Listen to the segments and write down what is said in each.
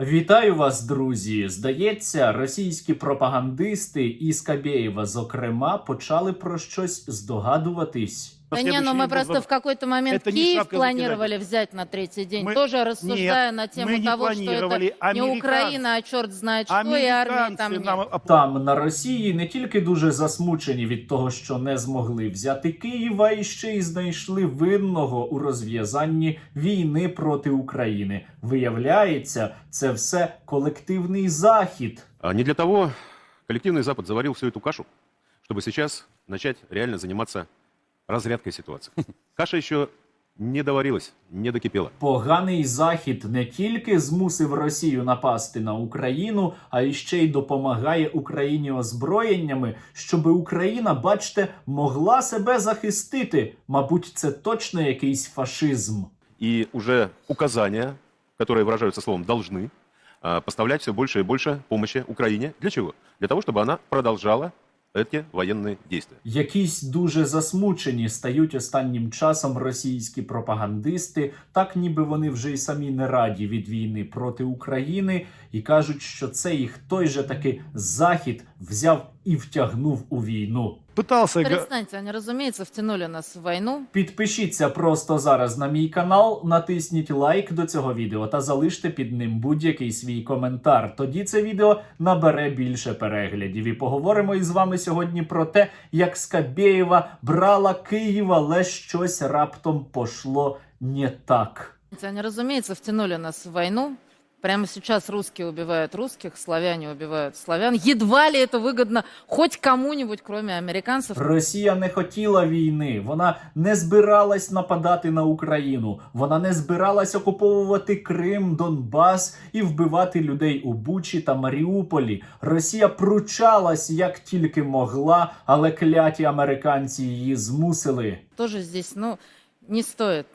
Вітаю вас, друзі! Здається, російські пропагандисти і Скабєєва, зокрема, почали про щось здогадуватись. Да На не, ну следующий мы день просто будет в какой-то момент Это не Киев шапка планировали взять на третий день, Мы- тоже рассуждая на тему мы не того, что планировали. это не Американцы- Украина, а черт знает что, и армии там Американцы нет. нам оп- Там на Росії не тільки дуже засмучені від того, що не змогли взяти Києва, і ще й знайшли винного у розв'язанні війни проти України. Виявляється, це все колективний захід. А Не для того коллективный Запад заварил всю эту кашу, чтобы сейчас начать реально заниматься разрядкой ситуации. Каша еще не доварилась, не докипела. Поганий захід не тільки змусив Росію напасти на Україну, а й ще й допомагає Україні озброєннями, щоб Україна, бачте, могла себе захистити. Мабуть, це точно якийсь фашизм. И уже указания, которые выражаются словом «должны», а, поставлять все больше и больше помощи Украине. Для чего? Для того, чтобы она продолжала эти воєнні дії. Якісь дуже засмучені стають останнім часом російські пропагандисти, так ніби вони вже й самі не раді від війни проти України, і кажуть, що це їх той же таки захід взяв і втягнув у війну. пытался... га- Перестаньте, они, разумеется, втянули нас в войну. Підпишіться просто зараз на мій канал, натисніть лайк до цього відео та залиште під ним будь-який свій коментар. Тоді це відео набере більше переглядів. І поговоримо із вами сьогодні про те, як Скабєєва брала Київ, але щось раптом пошло не так. Они, разумеется, втянули нас в войну. Прямо сейчас русские убивают русских, славяне убивают славян. Едва ли это выгодно хоть кому-нибудь, кроме американцев. Росія не хотіла війни, вона не збиралась нападати на Україну, вона не збиралась окуповувати Крим, Донбас і вбивати людей у Бучі та Маріуполі. Росія пручалась як тільки могла, але кляті американці її змусили. Тоже здесь, ну, не стоит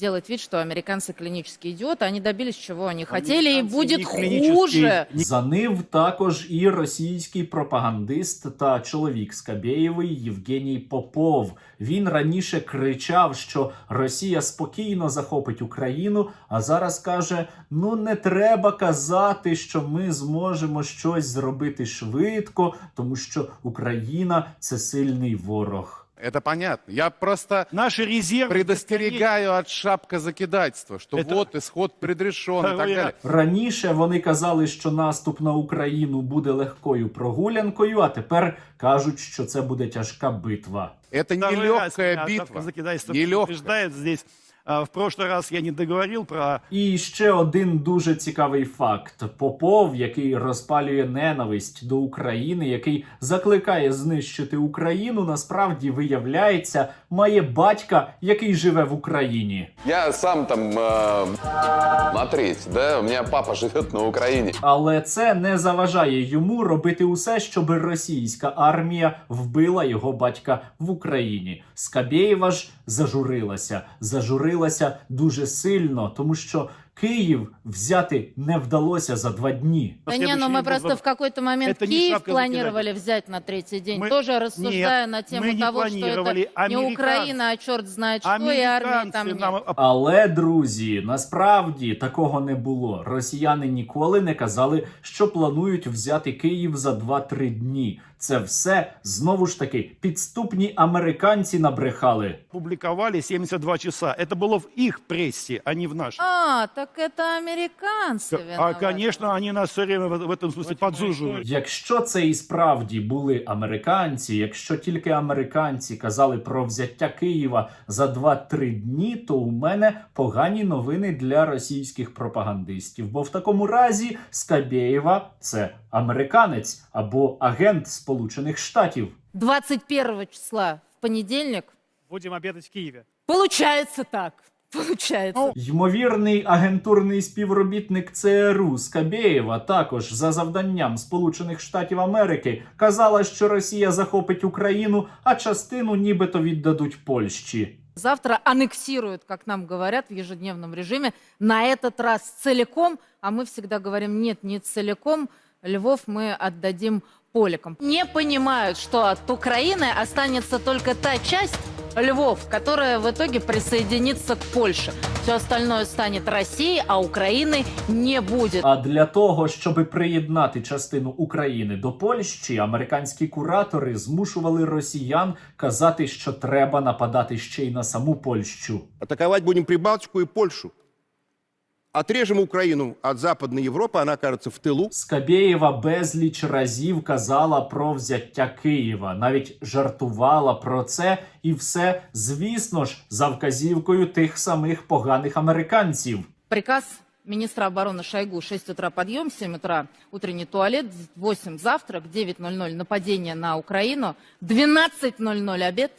делать вид, что американцы клинические идиоты. Они добились, чего они хотели, и Американцы будет не клинические. хуже. Занив також і російський пропагандист та чоловік Скабєєвий Євгеній Попов. Він раніше кричав, що Росія спокійно захопить Україну, а зараз каже: ну не треба казати, що ми зможемо щось зробити швидко, тому що Україна це сильний ворог. Это понятно. Я просто Наши резервы... предостерегаю от шапкозакидательства, что Это- вот исход предрешен и так Второй далее. Раніше вони казали, що наступ на Україну буде легкою прогулянкою, а тепер кажуть, що це буде тяжка битва. Это Второй раз нелегкая меня битва. шапкозакидательство Нелегкая. предупреждает здесь. В прошлый раз я не договорил про І ще один дуже цікавий факт: Попов, який розпалює ненависть до України, який закликає знищити Україну, насправді виявляється, має батька, який живе в Україні. Я сам там, э, смотрите, да, у меня папа живет на Украине. Але це не заважає йому робити усе, щоб російська армія вбила його батька в Україні. Скабєєва ж зажурилася, зажурилася дуже сильно, тому що Київ взяти не вдалося за два дні. Да не, следующий ну мы день просто будет- в какой-то момент Это не Киев шапка планировали взять на третий день, Мы- тоже рассуждая на тему мы не того, что планировали. это не Американцы- Украина, а черт знает что, и армии там американцы нет. нам оп- Але друзі, насправді такого не було. Росіяни ніколи не казали, що планують взяти Київ за 2-3 дні. Це все знову ж таки підступні американці набрехали. публиковали 72 часа. Это было в их прессе, а не в нашей. А, так это американцы А, виноваты. конечно, они нас все время в, в этом смысле подзуживают. Якщо це і справді були американці, якщо тільки американці казали про взяття Києва за 2-3 дні, то у мене погані новини для російських пропагандистів. Бо в такому разі Скабєєва це американець або агент Сполучених Штатів. 21 числа в понедельник. Будем обедать в Киеве. Получается так. Получается. Ймовірний агентурний співробітник ЦРУ Скабєєва також за завданням Сполучених Штатів Америки казала, що Росія захопить Україну, а частину нібито віддадуть Польщі. Завтра аннексируют, как нам говорят, в ежедневном режиме, на этот раз целиком, а мы всегда говорим, нет, не целиком, Львов мы отдадим поликам. Не понимают, что от Украины останется только та часть Львов, которая в итоге присоединится к Польше. Все остальное станет Россией, а Украины не будет. А для того, щоб приєднати частину України до Польщі, американські куратори змушували росіян казати, що треба нападати ще й на саму Польщу. Атакувати будемо Прибалтику і Польшу. Отрежем Украину от Западной Европы, она окажется в тылу. Скабєєва безліч разів казала про взяття Києва, навіть жартувала про це, і все, звісно ж, за вказівкою тих самих поганих американців. Приказ министра обороны Шойгу 6 утра подъем, 7 утра утренний туалет, 8 завтрак, 9.00 нападение на Украину, 12.00 обед,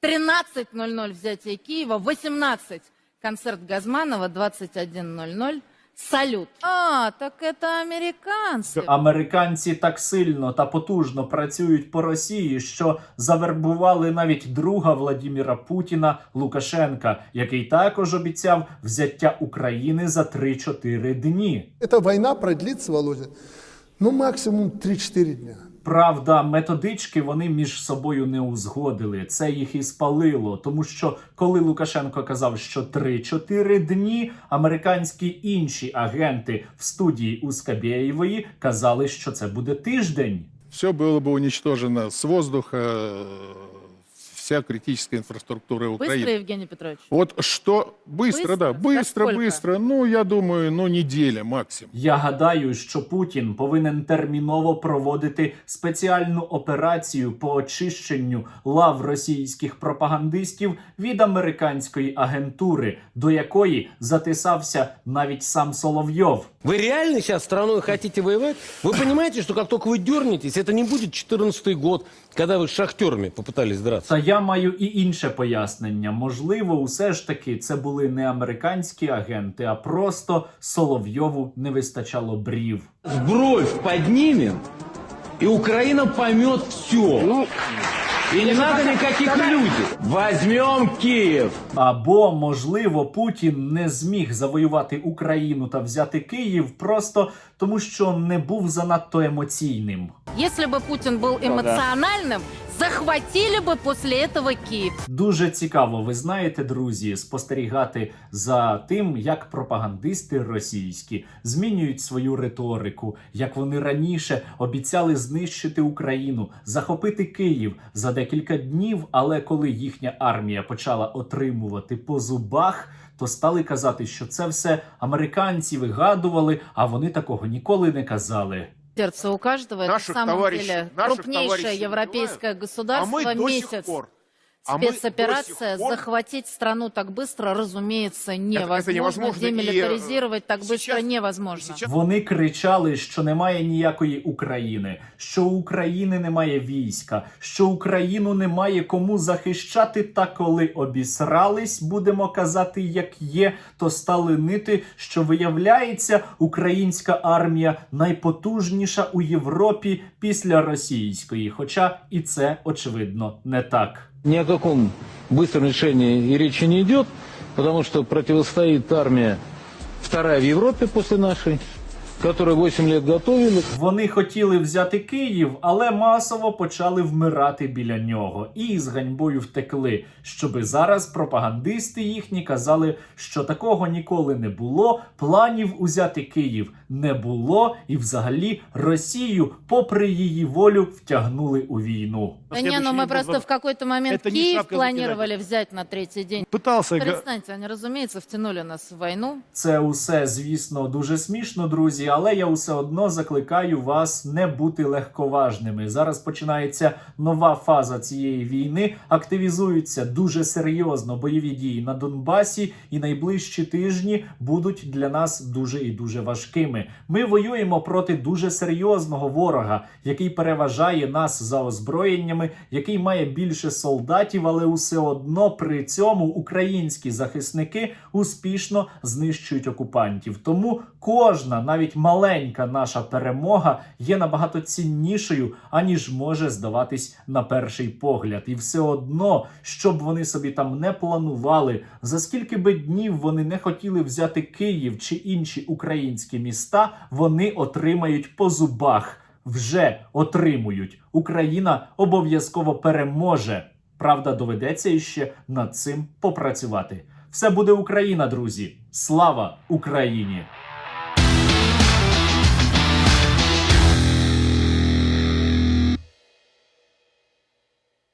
13.00 взятие Киева, 18 концерт Газманова, 21.00 салют. А, так это американцы. Американці так сильно та потужно працюють по Росії, що завербували навіть друга Владіміра Путіна Лукашенка, який також обіцяв взяття України за 3-4 дні. Эта война продлится, Володя, ну максимум 3-4 дня. Правда, методички вони між собою не узгодили. Це їх і спалило. Тому що коли Лукашенко казав, що 3-4 дні, американські інші агенти в студії у Скабєєвої казали, що це буде тиждень. все было бы уничтожено с воздуха, э, вся критическая инфраструктура Быстро, Украины. Евгений Петрович? Вот что быстро, Быстро? да, быстро, Насколько? быстро. Ну, я думаю, ну, неделя максимум. Я гадаю, що Путін повинен терміново проводити спеціальну операцію по очищенню лав російських пропагандистів від американської агентури, до якої затисався навіть сам Соловйов. Вы реально сейчас страной хотите воевать? Вы понимаете, что как только вы дернетесь, это не будет 14 год, когда вы с шахтерами попытались драться. Та я маю і інше пояснення. Можливо, усе ж таки це були не американські агенти, а просто Соловйову не вистачало брів. Бровь поднимем, и Украина поймет все. и не надо никаких людей. Возьмем Киев. Або, можливо, Путін не зміг завоювати Україну та взяти Київ просто тому, що не був занадто емоційним. Если бы Путин был эмоциональным, захватили бы после этого Киев. Дуже цікаво, ви знаєте, друзі, спостерігати за тим, як пропагандисти російські змінюють свою риторику, як вони раніше обіцяли знищити Україну, захопити Київ за декілька днів. Але коли їхня армія почала отримувати по зубах, то стали казати, що це все американці вигадували, а вони такого ніколи не казали. Сердце у каждого. Это на самом товарищей- деле наших крупнейшее европейское убивают, государство. а мы до сих месяц. пор. А мы до Спецоперация сих пор- захватить страну так быстро, разумеется, невозможно. невозможно. И, э, Демилитаризировать так быстро сейчас- невозможно. сейчас- Вони кричали, що немає ніякої України, що у України немає війська, що Україну немає кому захищати. Та коли обісрались, будемо казати, як є, то стали нити, що виявляється, українська армія найпотужніша у Європі після російської. Хоча і це очевидно не так. Ни о каком быстром решении и речи не идет, потому что противостоит армия вторая в Европе после нашей, которую 8 лет готовили. Вони хотіли взяти Київ, але масово почали вмирати біля нього і з ганьбою втекли. Щоби зараз пропагандисти їхні казали, що такого ніколи не було. Планів узяти Київ не було, і взагалі Росію, попри її волю, втягнули у війну. Да не, ну мы просто в какой-то момент Это не Киев шапка планировали взять на третий день. Пытался... га- Перестаньте, они, разумеется, втянули нас в войну. Це усе, звісно, дуже смішно, друзі, але я усе одно закликаю вас не бути легковажними. Зараз починається нова фаза цієї війни. Активізуються дуже серйозно бойові дії на Донбасі, і найближчі тижні будуть для нас дуже і дуже важкими. Ми воюємо проти дуже серйозного ворога, який переважає нас за озброєннями, який має більше солдатів, але усе одно при цьому українські захисники успішно знищують окупантів. Тому кожна, навіть навіть маленька наша перемога є набагато ціннішою, аніж може здаватись на перший погляд. І все одно, щоб вони собі там не планували, за скільки би днів вони не хотіли взяти Київ чи інші українські міста, вони отримають по зубах. Вже отримують. Україна обов'язково переможе. Правда, доведеться іще над цим попрацювати. Все буде Україна, друзі. Слава Україні!